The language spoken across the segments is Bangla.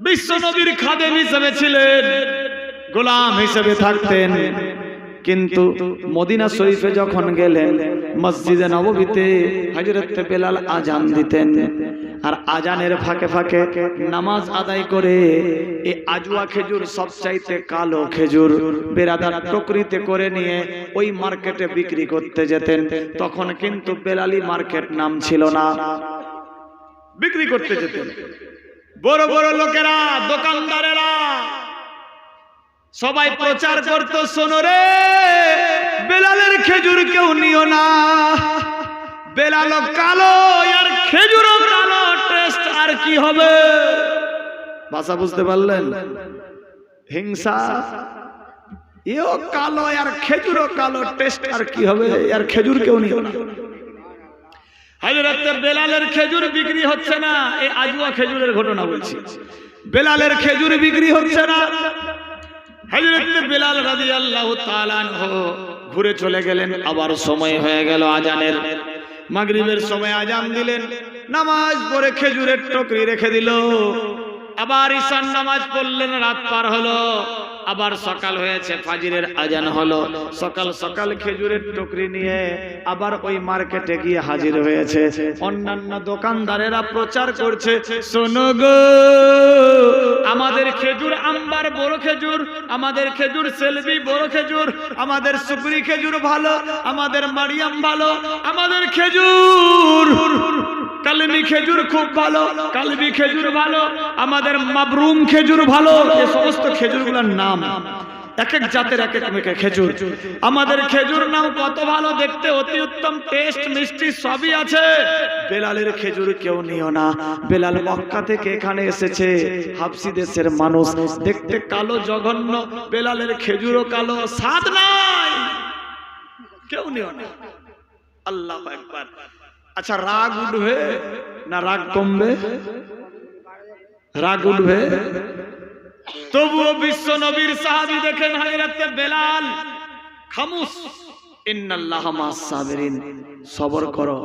বিশ্ব নবীর খাদেম হিসেবে ছিলেন, গোলাম হিসেবে থাকতেন। কিন্তু মদিনা শরীফে যখন গেলেন, মসজিদে নববীতে হজরত বেলাল আজান দিতেন। আর আজানের ফাঁকে ফাঁকে নামাজ আদায় করে এই আজুয়া খেজুর সবচাইতে কালো খেজুর বেরাদার টকরিতে করে নিয়ে ওই মার্কেটে বিক্রি করতে যেতেন। তখন কিন্তু বেলালি মার্কেট নাম ছিল না। বিক্রি করতে যেতেন। বড় বড় লোকেরা, দোকানদারেরা, সবাই প্রচার করত, শোনো রে, বেলালের খেজুর কেউ নিও না। বেলালো কালো আর খেজুর কালো, টেস্ট আর কি হবে? ভাষা বুঝতে পারলেন? হিংসা? এও কালো আর খেজুরও কালো, টেস্ট আর কি হবে? আর খেজুর কেউ নিও না। হাজরত বেলালের খেজুর বিক্রি হচ্ছে না এই আজুয়া খেজুরের ঘটনা বলছি। বেলালের খেজুর বিক্রি হচ্ছে না। হজরত বেলাল তাআলা আনহু ঘুরে চলে গেলেন আবার সময় হয়ে গেল আজানের। মাগরিবের সময় আজান দিলেন নামাজ পড়ে খেজুরের টকরি রেখে দিল। আবার ঈশান নামাজ পড়লেন রাত পার হলো। আবার সকাল হয়েছে, ফাজিরের আজান হলো। সকাল সকাল খেজুরের টুকরি নিয়ে আবার ওই মার্কেটে গিয়ে হাজির হয়েছে। অন্যান্য দোকানদারেরা প্রচার করছে, শোনো গো, আমাদের খেজুর আম্বার বড় খেজুর, আমাদের খেজুর সেলবি বড় খেজুর, আমাদের সুপুরি খেজুর ভালো, আমাদের মারিয়াম ভালো, আমাদের খেজুর। কালমি খেজুর খুব ভালো কালবি খেজুর ভালো, আমাদের মাবরুম খেজুর ভালো এই সমস্ত খেজুরগুলোর নাম। এক এক জাতের এক এক খেজুর। আমাদের খেজুর নাম কত ভালো দেখতে, অতি উত্তম, টেস্ট, মিষ্টি, সবই আছে। বেলালের খেজুর কেউ নিও না। বেলাল মক্কা থেকে এখানে এসেছে। হাফসি দেশের মানুষ। দেখতে কালো, জঘন্য, বেলালের খেজুরও কালো, স্বাদ নাই। কেউ নিও না। আল্লাহ একবার আচ্ছা রাগ উঠবে না রাগ কমবে? রাগ উঠবে? তবুও বিশ্ব নবীর সাহাবি দেখেন হাজরাতে বেলাল। খামুস। ইন্নাল্লাহ সাবিরিন। সবর করো।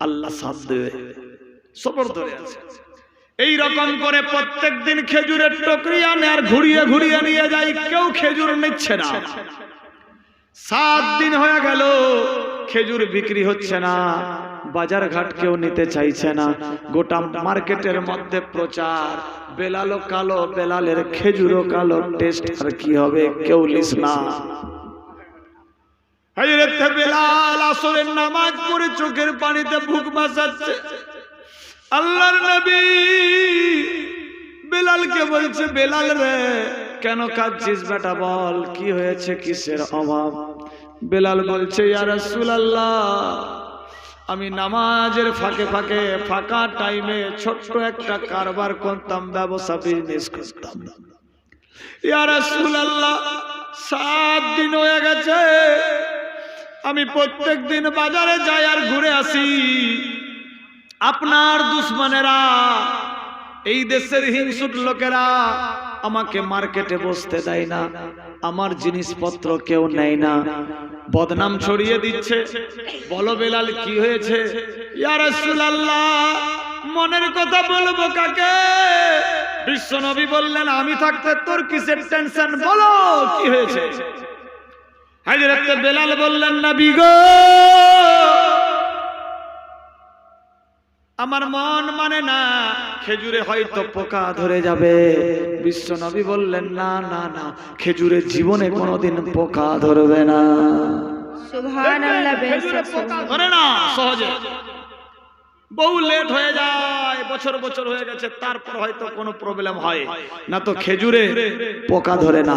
আল্লাহ সাথ দেবে। সবর ধরে আছে। এই রকম করে প্রত্যেক দিন খেজুরের টকরি আনে আর ঘুরিয়ে ঘুরিয়ে নিয়ে যায়, কেউ খেজুর নিচ্ছে না। সাত দিন হয়ে গেল, খেজুর বিক্রি হচ্ছে না, বাজার ঘাট কেউ নিতে চাইছে না। গোটা মার্কেটের মধ্যে প্রচার বেলালো কালো, বেলালের খেজুরও কালো, টেস্ট আর কি হবে কেউ লিস না। বেলাল আসরের নামাজ পড়ে চোখের পানিতে বুক বাসাচ্ছে আল্লাহর নবী বেলালকে বলছে, বেলাল রে কেন কাঁদছিস বেটা বল? কি হয়েছে কিসের অভাব? বেলাল বলছে রাসূলুল্লাহ, আমি নামাজের ফাঁকে ফাঁকে ফাঁকা টাইমে ছোট্ট একটা কারবার করতাম, ব্যবসা বিজনেস করতাম। ইয়া রাসূলুল্লাহ, সাত দিন হয়ে গেছে, আমি প্রত্যেক দিন বাজারে যাই আর ঘুরে আসি। আপনার দুশ্মনেরা, এই দেশের হিংসুট লোকেরা আমাকে মার্কেটে বসতে দেয় না। আমার জিনিসপত্র কেউ নেয় না। বদনাম ছড়িয়ে দিচ্ছে। বলো বেলাল, কি হয়েছে? মনের কথা বলব কাকে? বিশ্বনবী বললেন, আমি থাকতে তোর কিসের টেনশন? বলো, কি হয়েছে? হযরত বেলাল বললেন না গো আমার মন মানে না খেজুরে হয়তো পোকা ধরে যাবে। বিশ্ব নবী বললেন না না না খেজুরে জীবনে কোনোদিন পোকা ধরবে না। ধরে সহজে। বহু লেট হয়ে যায় বছর বছর হয়ে গেছে তারপর হয়তো কোনো প্রবলেম হয়। না তো খেজুরে পোকা ধরে না।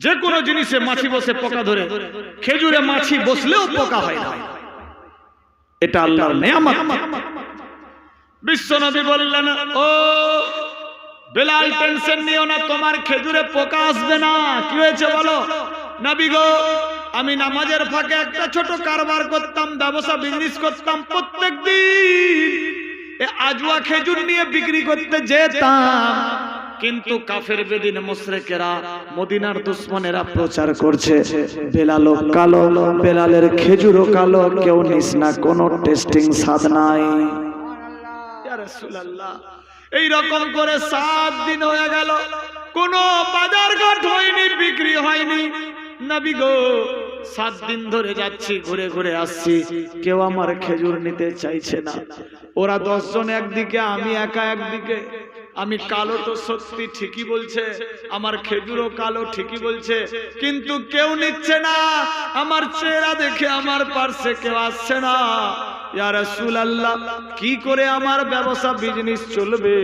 যে কোনো জিনিসে মাছি বসে পোকা ধরে। খেজুরে মাছি বসলেও পোকা হয় না। এটা আল্লাহর নেয়ামত। বিশ্বনবী বললেন, ও, বেলাল টেনশন নিও না, তোমার খেজুরে পোকা আসবে না। কি হয়েছে বলো? নবী গো, আমি নামাজের ফাঁকে একটা ছোট কারবার করতাম, ব্যবসা বিজনেস করতাম প্রত্যেক দিন আজুয়া খেজুর নিয়ে বিক্রি করতে যেতাম। কিন্তু কাফের বেদিন মুশরিকেরা মদিনার দুশ্মনেরা প্রচার করছে। বেলালো কালো বেলালের খেজুরও কালো কেউ নিস না কোনো টেস্টিং স্বাদ নাই। ইয়া রাসূলুল্লাহ এই রকম করে সাত দিন হয়ে গেল। কোনো বাজার ঘাট হয়নি বিক্রি হয়নি। নবী গো সাত দিন ধরে যাচ্ছি ঘুরে ঘুরে আসছি। কেউ আমার খেজুর নিতে চাইছে না। ওরা দশজন একদিকে আমি একা একদিকে। আমি কালো তো সত্যি ঠিকই বলছে, আমার খেজুরও কালো ঠিকই বলছে, কিন্তু কেউ নিচ্ছে না, আমার চেহারা দেখে আমার পার্শ্বে কেউ আসছে না। রাসূলুল্লাহ, কি করে আমার ব্যবসা বিজনেস চলবে?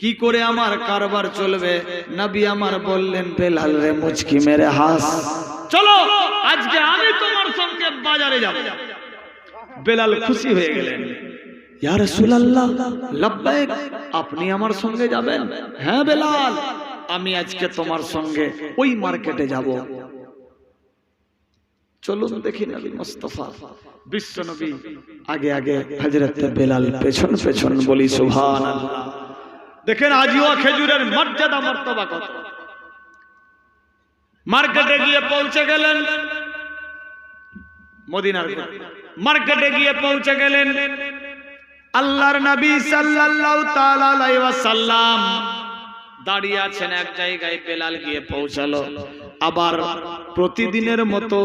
কি করে আমার কারবার চলবে? নবী আমার বললেন, বেলাল রে মুচকি মেরে হাস। চলো, আজকে আমি তোমার সঙ্গে বাজারে যাব। বেলাল খুশি হয়ে গেলেন। আপনি আমার সঙ্গে যাবেন? হ্যাঁ বেলাল, আমি আজকে তোমার সঙ্গে ওই মার্কেটে যাব। চলুন দেখি নবী মুস্তাফা, বিশ্ব নবী, আগে আগে হযরত বেলাল পেছন পেছন বলি, সুবহানাল্লাহ। দেখেন আজিও খেজুরের মর্যাদা, মর্তবা কত। মার্কেটে গিয়ে পৌঁছে গেলেন। মদিনার মার্কেটে গিয়ে পৌঁছে গেলেন। আল্লাহর নবী সাল্লাল্লাহু তাআলা আলাইহি ওয়াসাল্লাম দাঁড়িয়ে আছেন এক জায়গায় বেলাল গিয়ে পৌঁছালো। আবার প্রতিদিনের মতো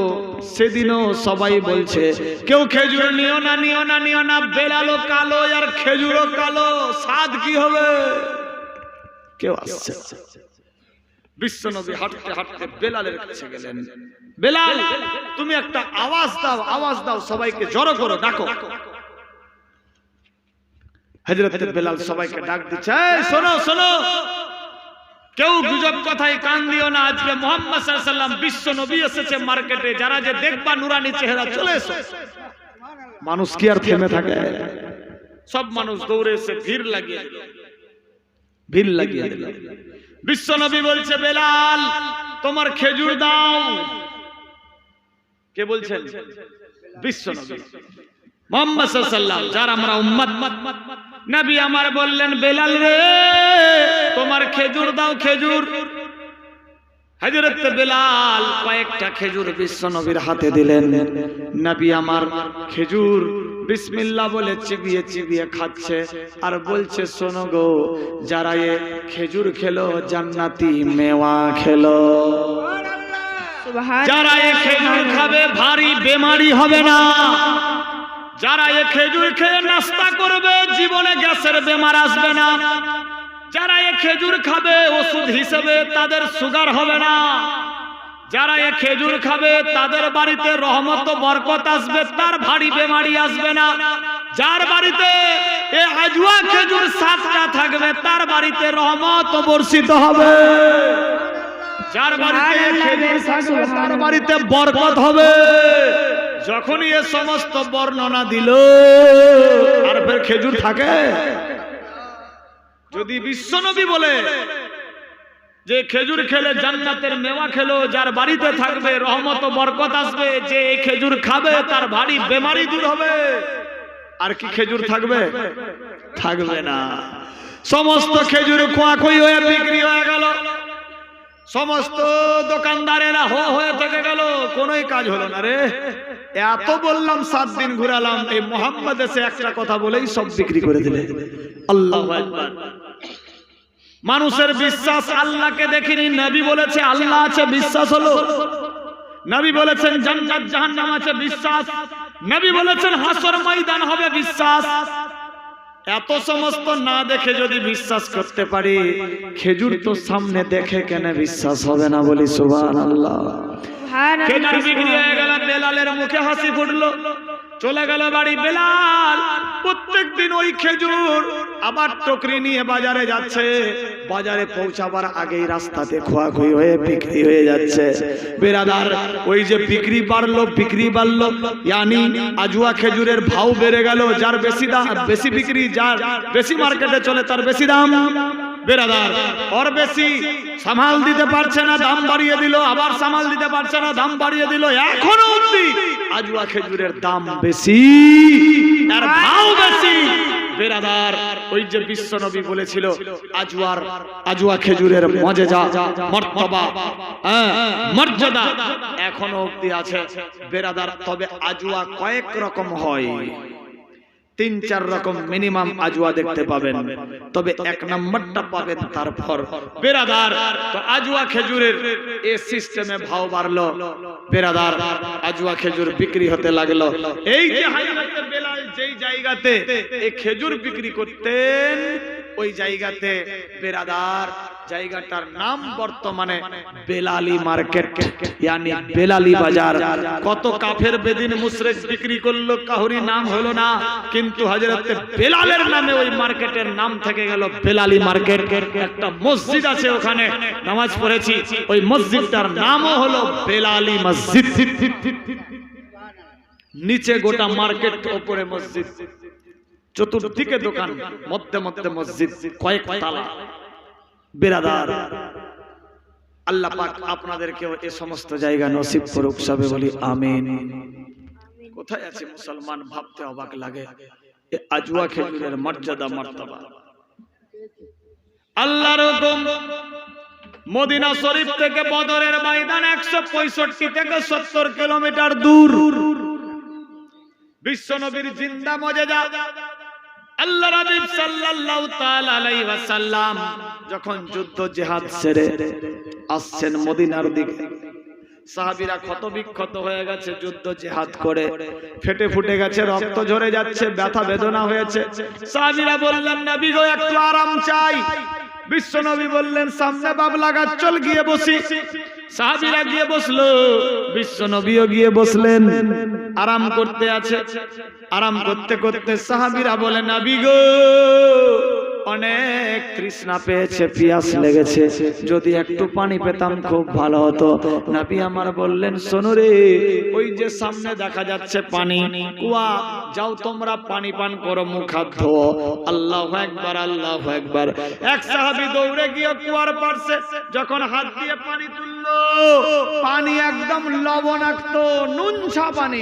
সেদিনও সবাই বলছে, কেউ খেজুর নিও না নিও না নিও না, বেলালও কালো আর খেজুরও কালো, স্বাদ কি হবে? কেউ আসছে। বিশ্বনবী হাঁটতে হাঁটতে বেলালের কাছে গেলেন। বেলাল, তুমি একটা আওয়াজ দাও আওয়াজ দাও, সবাইকে জড়ো করো, ডাকো। হজরত বেলাল সবাইকে ডাক দিচ্ছে শোনো শোনো। কেউ গুজব কথায় কান দিও না। আজকে মোহাম্মদ সাল্লাম বিশ্ব নবী এসেছে মার্কেটে যারা যে দেখবা নুরানি চেহারা চলে এসো। মানুষ কি আর থেমে থাকে? সব মানুষ দৌড়ে এসে ভিড় লাগিয়ে ভিড় লাগিয়ে দিল। বিশ্ব নবী বলছে বেলাল তোমার খেজুর দাও। কে বলছেন বিশ্ব নবী। মোহাম্মদ সাল্লাম যার আমরা উম্মত। নবী আমার বললেন বেলাল রে তোমার খেজুর দাও খেজুর। হযরত বেলাল কয়েকটা খেজুর বিশ্ব নবীর হাতে দিলেন। নবী আমার খেজুর বিসমিল্লাহ বলে চিবিয়ে চিবিয়ে খাচ্ছে আর বলছে শোনো গো যারা এ খেজুর খেলো জান্নাতি মেওয়া খেলো। যারা এ খেজুর খাবে ভারী বেমারি হবে না। যারা এ খেজুর খেয়ে নাস্তা করবে, জীবনে গ্যাসের বেমার আসবে না। যারা এ খেজুর খাবে, ওষুধ হিসেবে তাদের সুগার হবে না। যারা এ খেজুর খাবে, তাদের বাড়িতে রহমত বরকত আসবে, তার ভারী বেমারি আসবে না। যার বাড়িতে এ আজুয়া খেজুর সাতটা থাকবে, তার বাড়িতে রহমত বর্ষিত হবে। যার বাড়িতে খেজুর থাকবে, তার বাড়িতে বরকত হবে। যখনই এ সমস্ত বর্ণনা দিল, আর ফের খেজুর থাকে। যদি বিশ্বনবী বলে যে খেজুর খেলে জান্নাতের মেওয়া খেলো, যার বাড়িতে থাকবে রহমত বরকত আসবে, যে এই খেজুর খাবে, তার ভারী বেমারি দূর হবে। আর কি খেজুর থাকবে? থাকবে না। সমস্ত খেজুর খোয়াখুই হয়ে বিক্রি হয়ে গেল। সমস্ত দোকানদারেরা হো হয়ে থেকে গেল কোনোই কাজ হলো না রে। এত বললাম সাত দিন ঘুরালাম এই মোহাম্মদ এসে একটা কথা বলেই সব বিক্রি করে দিলে। আল্লাহ মানুষের বিশ্বাস আল্লাহকে দেখিনি নবী বলেছে আল্লাহ আছে বিশ্বাস হলো। নবী বলেছেন জান্নাত জাহান্নাম আছে বিশ্বাস। নবী বলেছেন হাসর ময়দান হবে বিশ্বাস। এত সমস্ত না দেখে যদি বিশ্বাস করতে পারি, খেজুর তো সামনে দেখে কেন বিশ্বাস হবে না বলি সুবান আল্লাহ খেজুর বিক্রি হয়ে গেল? বেলালের মুখে হাসি ফুটলো। চলে গেল বাড়ি বেলাল। প্রত্যেক দিন ওই খেজুর আবার টকরি নিয়ে বাজারে যাচ্ছে। বাজারে পৌঁছাবার আগেই রাস্তাতে খোয়াখুই হয়ে বিক্রি হয়ে যাচ্ছে। বেরাদার, ওই যে বিক্রি বাড়লো বিক্রি বাড়লো। ইয়ানি আজুয়া খেজুরের ভাও বেড়ে গেল। যার বেশি দাম বেশি বিক্রি, যার বেশি মার্কেটে চলে, তার বেশি দাম। বেরাদার ওর বেশি সামাল দিতে পারছে না দাম বাড়িয়ে দিল আবার সামাল দিতে পারছে না দাম বাড়িয়ে দিল এখনও অবধি আজুয়া খেজুরের দাম বেশি আর ভাও বেশি। বেরাদার ওই যে বিশ্ব নবী বলেছিল আজুয়ার আজুয়া খেজুরের মজেজা মর্তবা হ্যাঁ, মর্যাদা এখনও অবধি আছে। বেরাদার তবে আজুয়া কয়েক রকম হয়। তিন চার রকম মিনিমাম আজুয়া দেখতে পাবেন। তবে এক নম্বরটা পাবেন তারপর। বেরাদার তো আজুয়া খেজুরের এ সিস্টেমে ভাও বাড়লো। বেরাদার আজুয়া খেজুর বিক্রি হতে লাগল। এই যে হাজরতে বেলায় যেই জায়গাতে এই খেজুর বিক্রি করতেন ওই জায়গাতে বেরাদার জায়গাটার নাম বর্তমানে বেলালি মার্কেট। ইয়ানি বেলালি বাজার। কত কাফের বেদিন মুশরিক বিক্রি করল, কাহুরি নাম হলো না, কিন্তু হযরতে বেলালের নামে ওই মার্কেটের নাম থেকে গেল বেলালি মার্কেট। একটা মসজিদ আছে ওখানে, নামাজ পড়েছি, ওই মসজিদটার নামও হলো বেলালি মসজিদ। নিচে গোটা মার্কেট উপরে মসজিদ। চতুর্দিকে দোকান, মধ্যে মধ্যে মসজিদ, কয়েক তালা। বেরাদার, আল্লাহ পাক আপনাদেরকেও এ সমস্ত জায়গা নসিব করুক, সবে বলি আমিন। কোথায় আছে মুসলমান? ভাবতে অবাক লাগে। এ আজুয়া খেজুরের মর্যাদা, মর্তবা। আল্লাহর হুকুম, মদিনা শরীফ থেকে বদরের ময়দান একশো পঁয়ষট্টি থেকে সত্তর কিলোমিটার দূর। বিশ্বনবীর জিন্দা মজেদা। আল্লাহ রাবিব সাল্লাল্লাহু তাআলা আলাইহি ওয়াসাল্লাম যখন যুদ্ধ জিহাদ সেরে আসছেন মদিনার দিকে, সাহাবীরা ক্ষত বিক্ষত হয়ে গেছে, যুদ্ধ জিহাদ করে ফেটে ফুটে গেছে, রক্ত ঝরে যাচ্ছে, ব্যথা বেদনা হয়েছে। সাহাবীরা বললেন, নবী গো, একটু আরাম চাই। বিশ্বনবী বললেন, সামনে বাবলা লাগা চল গিয়ে বসি। সাহাবীরা গিয়ে বসল, বিশ্বনবীও গিয়ে বসলেন। আরাম করতে আছে। আরাম করতে করতে সাহাবীরা বলেন নবী গো অনেক তৃষ্ণা পেয়েছে, পিয়াস লেগেছে। যদি একটু পানি পেতাম, খুব ভালো হতো। নবী আমার বললেন, শোনো রে, ওই যে সামনে দেখা যাচ্ছে পানি। কুয়া, যাও তোমরা পানি পান করো, মুখ হাত ধোও আল্লাহ একবার আল্লাহ একবার এক সাহাবী দৌড়ে গিয়ে কুয়ার পারছে যখন হাত দিয়ে পানি তুললো, পানি একদম লবণাক্ত, নুনছা পানি।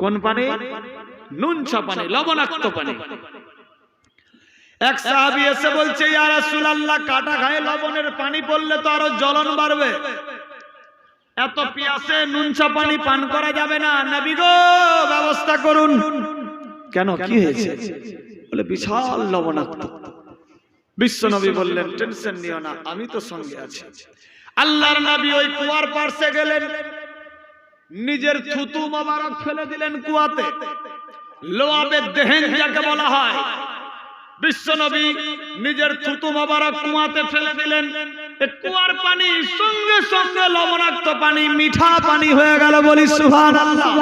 কোন পানি? নুনছা পানি, লবণাক্ত পানি। এক সাহাবী এসে বলছে ইয়া রাসূলুল্লাহ কাটা খায় লবণের পানি পড়লে তো আরও জ্বলন বাড়বে। এত পিয়াসে নুনচা পানি পান করা যাবে না। নবী গো ব্যবস্থা করুন। কেন? কি হয়েছে? বলে বিশাল লবণাক্ত। বিশ্বনবী বললেন টেনশন নিও না আমি তো সঙ্গে আছি। আল্লাহর নবী ওই কুয়ার পার্শ্বে গেলেন। নিজের থুতু মোবারক ফেলে দিলেন কুয়াতে। লোয়াবে দেহেন যাকে বলা হয় বিশ্বনবী নিজের থুতু মোবারক কুয়াতে ফেলে দিলেন। কুয়ার পানি সঙ্গে সঙ্গে লবণাক্ত পানি মিঠা পানি হয়ে গেল বলি সুবহানাল্লাহ।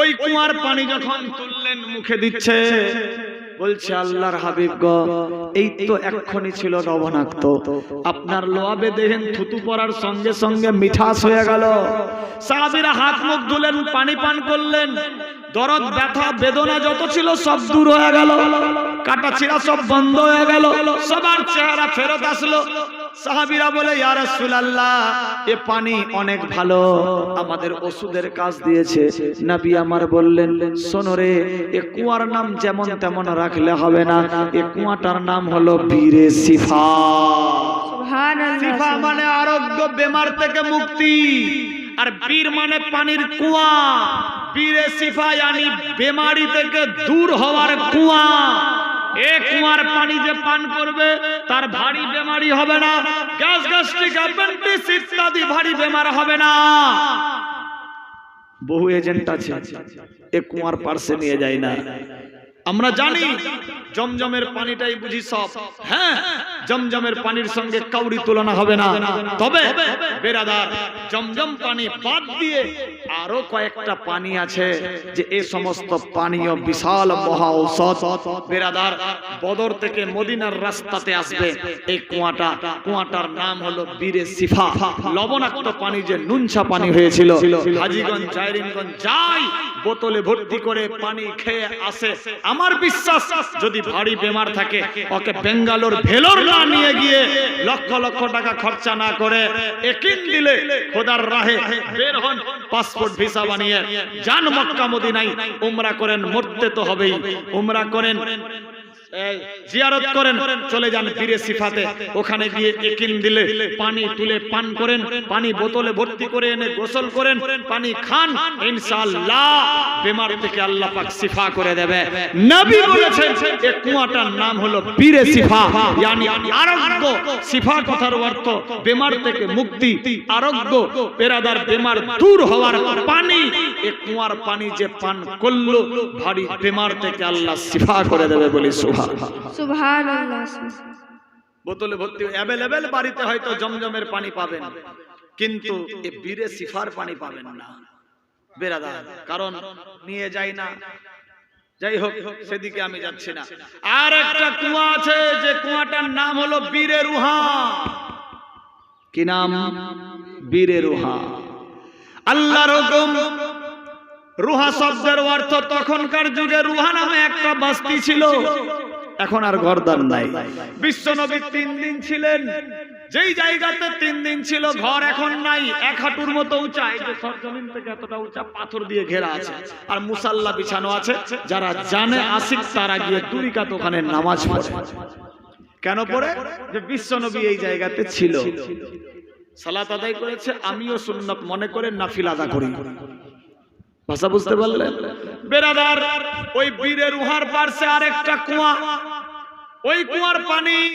ওই কুয়ার পানি যখন তুললেন মুখে দিচ্ছে বলছে আল্লাহর হাবিব গ এই তো এক্ষণি ছিল লবণাক্ত আপনার লোয়াবে দেখেন থুতু পড়ার সঙ্গে সঙ্গে মিঠাস হয়ে গেল। সাহাবিরা হাত মুখ ধুলেন পানি পান করলেন। দরদ ব্যথা বেদনা যত ছিল সব দূর হয়ে গেল। কাটা ছিঁড়া সব বন্ধ হয়ে গেল। সবার চেহারা ফেরত আসলো। সাহাবীরা বলে ইয়া রাসূলুল্লাহ এ পানি অনেক ভালো আমাদের ওষুধের কাজ দিয়েছে। নবী আমার বললেন শোনো রে এ কুয়ার নাম যেমন তেমন রাখলে হবে না এ কুয়াটার নাম হলো বীরে সিফা সিফা মানে আরোগ্য বেমার থেকে মুক্তি আর বীর মানে পানির কুয়া। বীরে সিফা জানি বেমারি থেকে দূর হওয়ার কুয়া। এ কুয়ার পানি যে পান করবে, তার ভারী বেমারি হবে না। গ্যাস, গ্যাস্ট্রিক ইত্যাদি ভারী বেমার হবে না। বহু এজেন্ট আছে, এ কুয়ার পার্শ্বে নিয়ে যায় না। আমরা জানি, জমজমের পানিটাই বুঝি সব। হ্যাঁ জমজমের পানির সঙ্গে কাউরি তুলনা হবে না। তবে বেরাদার জমজম পানি বাদ দিয়ে আরও কয়েকটা পানি আছে যে এই সমস্ত পানীয় বিশাল মহা ঔষধ। বেরাদার বদর থেকে মদিনার রাস্তাতে আসবে। এই কুয়াটা কুয়াটার নাম হলো বীরে সিফা লবণাক্ত পানি যে নুনছা পানি হয়েছিল। হাজিগঞ্জ জায়রিনগঞ্জ যাই বোতলে ভর্তি করে পানি খেয়ে আসে। আমার বিশ্বাস যদি ভারী বেমার থাকে ওকে বেঙ্গালোর ভেলোর না নিয়ে গিয়ে লক্ষ লক্ষ টাকা খরচা না করে একিন দিলে খোদার রাহে বের হন, পাসপোর্ট ভিসা বানিয়ে। যান মক্কা মদিনায়, উমরা করেন, মরতে তো হবেই। উমরা করেন জিয়ারত করেন, চলে যান পীরে সিফাতে। ওখানে গিয়ে একিন দিলে পানি তুলে পান করেন, পানি বোতলে ভর্তি করে এনে গোসল করেন, পানি খান। ইনশাআল্লাহ বেমার থেকে আল্লাহ পাক শিফা করে দেবে। নবী বলেছেন এই কুয়াটার নাম হলো পীরে শিফা yani আরোগ্য। শিফা কথার অর্থ বেমার থেকে মুক্তি, আরোগ্য। পেরাদার বেমার দূর হওয়ার পানি। এই কুয়ার পানি যে পান করল, ভারী বেমার থেকে আল্লাহ শিফা করে দেবে বলি আল্লাহ বোতলে ভর্তি অ্যাভেলেবেল বাড়িতে হয়তো জমজমের পানি পাবেন, কিন্তু বীরে সিফার পানি পাবেন না। কারণ নিয়ে যাই না। যাই হোক, সেদিকে আমি যাচ্ছি না। আর একটা কুয়া আছে, যে কুয়াটার নাম হলো বীরে রুহা। কি নাম? বীরে রুহা। আল্লাহর হুকুম, রুহা শব্দের অর্থ তখনকার যুগে রুহা নামে একটা বস্তি ছিল। এখন আর ঘরদার নাই। বিশ্বনবী তিন দিন ছিলেন। যেই জায়গাতে তিন দিন ছিল, ঘর এখন নাই। এক হাঁটুর মতো উঁচা। এই যে সরজমিন থেকে এতটা উঁচা পাথর দিয়ে ঘেরা আছে। আর মুসাল্লা বিছানো আছে। যারা জানে আসিক তারা গিয়ে দুরিকাত ওখানে নামাজ পড়ে। কেন পড়ে? যে বিশ্বনবী এই জায়গাতে ছিল। সালাত আদায় করেছে, আমিও সুন্নত মনে করে নাফিল আদা করি। ভাষা বুঝতে পারলেন? বেরাদার ওই বীরের উহার পার্শ্বে আরেকটা কুয়া। ওই কুয়ার পানি